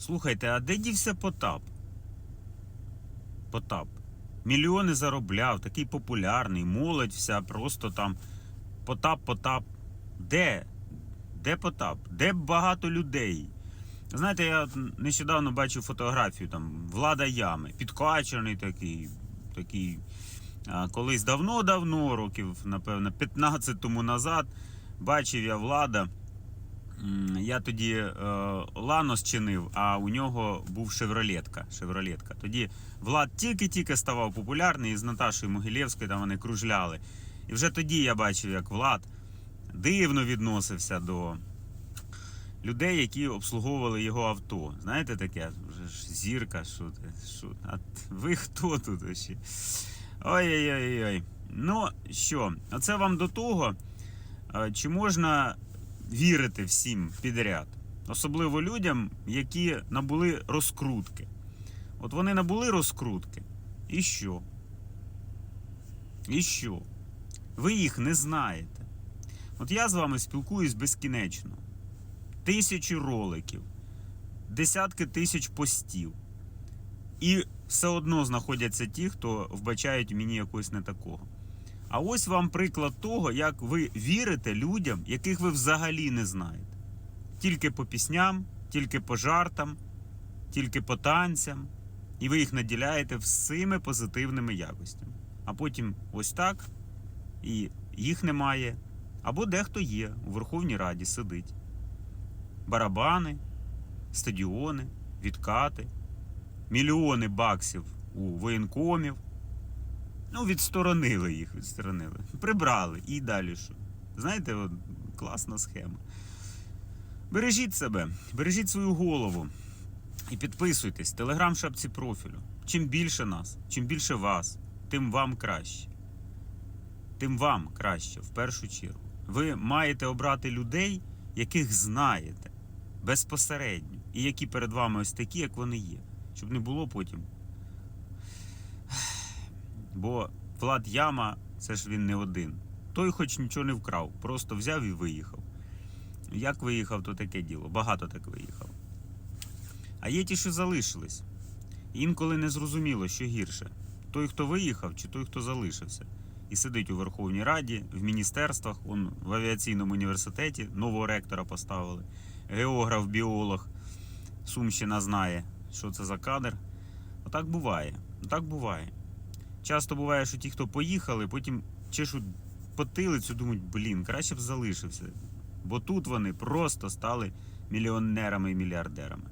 Слухайте, а де дівся Потап? Потап. Мільйони заробляв, такий популярний, молодь вся, просто там. Потап, Потап. Де? Де Потап? Де багато людей? Знаєте, я нещодавно бачив фотографію там Влада Ями, підкачаний такий, такий. Колись давно-давно, років, напевно, 15 тому назад, бачив я влада. Я тоді е, Ланос чинив, а у нього був шевролетка. шевролетка. Тоді Влад тільки-тільки ставав популярний і з Наташою Могилєвською там вони кружляли. І вже тоді я бачив, як Влад дивно відносився до людей, які обслуговували його авто. Знаєте таке? Ж зірка, що ти? Що? А ви хто тут ще? Ой-ой-ой. Ну що, оце вам до того, е, чи можна вірити всім підряд. Особливо людям, які набули розкрутки. От вони набули розкрутки. І що? І що? Ви їх не знаєте. От я з вами спілкуюсь безкінечно. Тисячі роликів, десятки тисяч постів. І все одно знаходяться ті, хто вбачають мені якогось не такого. А ось вам приклад того, як ви вірите людям, яких ви взагалі не знаєте. Тільки по пісням, тільки по жартам, тільки по танцям, і ви їх наділяєте всіми позитивними якостями. А потім ось так, і їх немає. Або дехто є у Верховній Раді сидить. Барабани, стадіони, відкати, мільйони баксів у воєнкомів. Ну, відсторонили їх, відсторонили. Прибрали і далі що. Знаєте, от, класна схема. Бережіть себе, бережіть свою голову і підписуйтесь. Телеграм шапці профілю. Чим більше нас, чим більше вас, тим вам краще. Тим вам краще, в першу чергу. Ви маєте обрати людей, яких знаєте безпосередньо, і які перед вами ось такі, як вони є. Щоб не було потім Бо Влад Яма, це ж він не один. Той хоч нічого не вкрав, просто взяв і виїхав. Як виїхав, то таке діло. Багато так виїхав. А є ті, що залишились. Інколи не зрозуміло, що гірше: той, хто виїхав, чи той, хто залишився. І сидить у Верховній Раді, в міністерствах, он в авіаційному університеті нового ректора поставили. Географ, біолог, Сумщина знає, що це за кадр. Отак буває. Так буває. Часто буває, що ті, хто поїхали, потім чешуть потилицю, думають, блін, краще б залишився. Бо тут вони просто стали мільйонерами і мільярдерами.